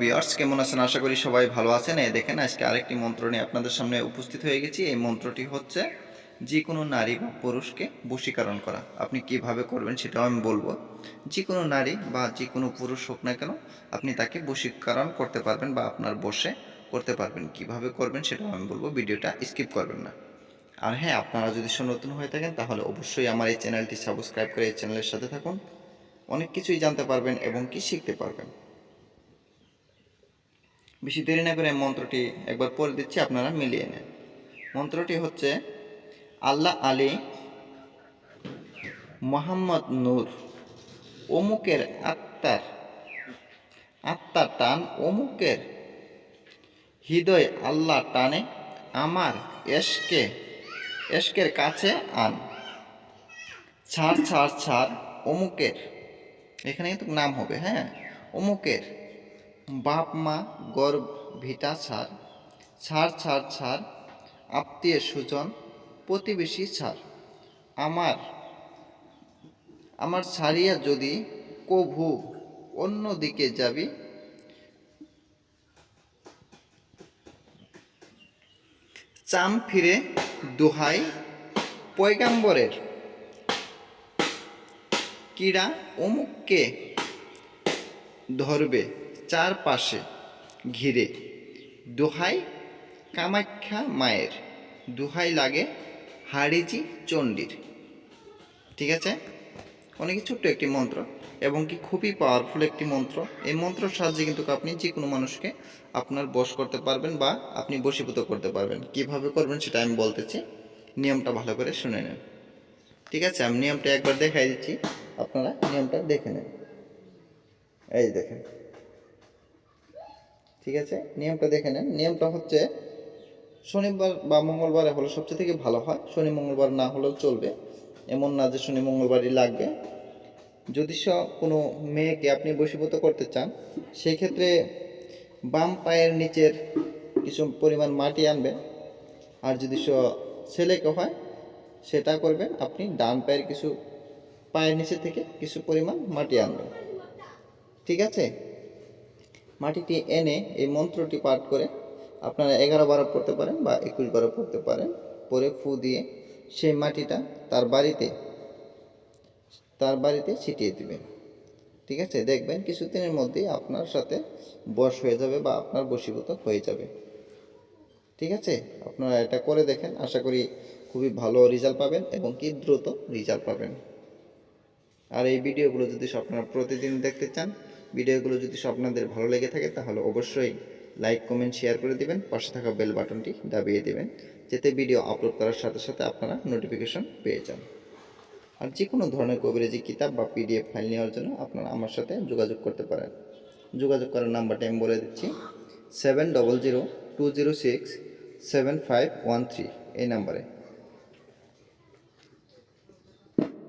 বিয়ার্স কেমন আছেন? আশা করি সবাই ভালো আছেন। এই দেখেন, আজকে আরেকটি মন্ত্র নিয়ে আপনাদের সামনে উপস্থিত হয়ে গেছি। এই মন্ত্রটি হচ্ছে যে কোনো নারী বা পুরুষকে বশীকরণ করা। আপনি কীভাবে করবেন সেটাও আমি বলব। যে কোনো নারী বা যে কোনো পুরুষ হোক না কেন, আপনি তাকে বশীকরণ করতে পারবেন বা আপনার বসে করতে পারবেন। কীভাবে করবেন সেটাও আমি বলব, ভিডিওটা স্কিপ করবেন না। আর হ্যাঁ আপনারা যদি নতুন হয়ে থাকেন, তাহলে অবশ্যই আমার এই চ্যানেলটি সাবস্ক্রাইব করে এই চ্যানেলের সাথে থাকুন। অনেক কিছুই জানতে পারবেন এবং কি শিখতে পারবেন। বেশি দেরি না করে মন্ত্রটি একবার পড়ে দিচ্ছি, আপনারা মিলিয়ে নেন। মন্ত্রটি হচ্ছে, আল্লাহ আলী মোহাম্মদ নূর, অমুকের আত্মার আত্মার টান অমুকের হৃদয় আল্লাহ টানে, আমার এশকে, এশকের কাছে আন। ছাড় ছাড় ছাড়, অমুকের, এখানে কিন্তু নাম হবে হ্যাঁ? অমুকের বাপ, মা গর্ব ভিটা ছাড় ছাড় ছাড় ছাড়, আত্মীয় সুজন প্রতিবেশী ছাড়। আমার আমার ছাড়িয়া যদি কভু অন্য দিকে যাবি চাম ফিরে দোহাই পয়গাম্বরের কিরা অমুককে ধরবে। চারপাশে ঘিরে। দোহাই কামাখ্যা মায়ের। দোহাই লাগে হাড়িজি চণ্ডীর। ঠিক আছে? অনেক ছোট্ট একটি মন্ত্র এবং কি খুবই পাওয়ারফুল একটি মন্ত্র। এই মন্ত্রের সাহায্যে কিন্তু আপনি যে কোনো মানুষকে আপনার বশ করতে পারবেন বা আপনি বশীভূত করতে পারবেন। কীভাবে করবেন সেটা আমি বলতেছি। নিয়মটা ভালো করে শুনে নেন। ঠিক আছে? আমি নিয়মটা একবার দেখাই দিচ্ছি। আপনারা নিয়মটা দেখে নেন। এই দেখেন। ঠিক আছে? নিয়মটা দেখে নেন। নিয়মটা হচ্ছে শনিবার বা মঙ্গলবারে হলে সবচেয়ে থেকে ভালো হয়। শনি, মঙ্গলবার না হলেও চলবে। এমন না যে শনি, মঙ্গলবারই লাগবে। যদি কোনো মেয়েকে আপনি বশীভূত করতে চান সেই ক্ষেত্রে বাম পায়ের নিচের কিছু পরিমাণ মাটি আনবেন আর যদি ছেলেকে হয়, সেটা করবেন আপনি ডান পায়ের কিছু, পায়ের নিচে থেকে কিছু পরিমাণ মাটি আনবেন। ঠিক আছে? মাটিটি এনে এই মন্ত্রটি পাঠ করে আপনারা এগারো বারো পড়তে পারেন বা একুশ বারো পড়তে পারেন। পরে ফু দিয়ে সেই মাটিটা তার বাড়িতে তার বাড়িতে ছিটিয়ে দিবেন। ঠিক আছে? দেখবেন কিছুদিনের মধ্যেই আপনার সাথে বশ হয়ে যাবে বা আপনার বশীভূত হয়ে যাবে। ঠিক আছে? আপনারা এটা করে দেখেন। আশা করি খুবই ভালো রেজাল্ট পাবেন এবং কি দ্রুত রেজাল্ট পাবেন। আর এই ভিডিওগুলো যদি আপনারা প্রতিদিন দেখতে চান ভিডিওগুলো যদি আপনাদের ভালো লেগে থাকে, তাহলে অবশ্যই লাইক, কমেন্ট, শেয়ার করে দিবেন। পাশে থাকা বেল বাটনটি দাবিয়ে দিবেন, যাতে ভিডিও আপলোড করার সাথে সাথে আপনারা নোটিফিকেশন পেয়ে যান। আর যে কোনো ধরনের কবিরাজি কিতাব বা পিডিএফ ফাইল নেওয়ার জন্য আপনারা আমার সাথে যোগাযোগ করতে পারেন। যোগাযোগ করার নাম্বারটা আমি বলে দিচ্ছি seven double zero two zero six seven five one three এই নাম্বারে।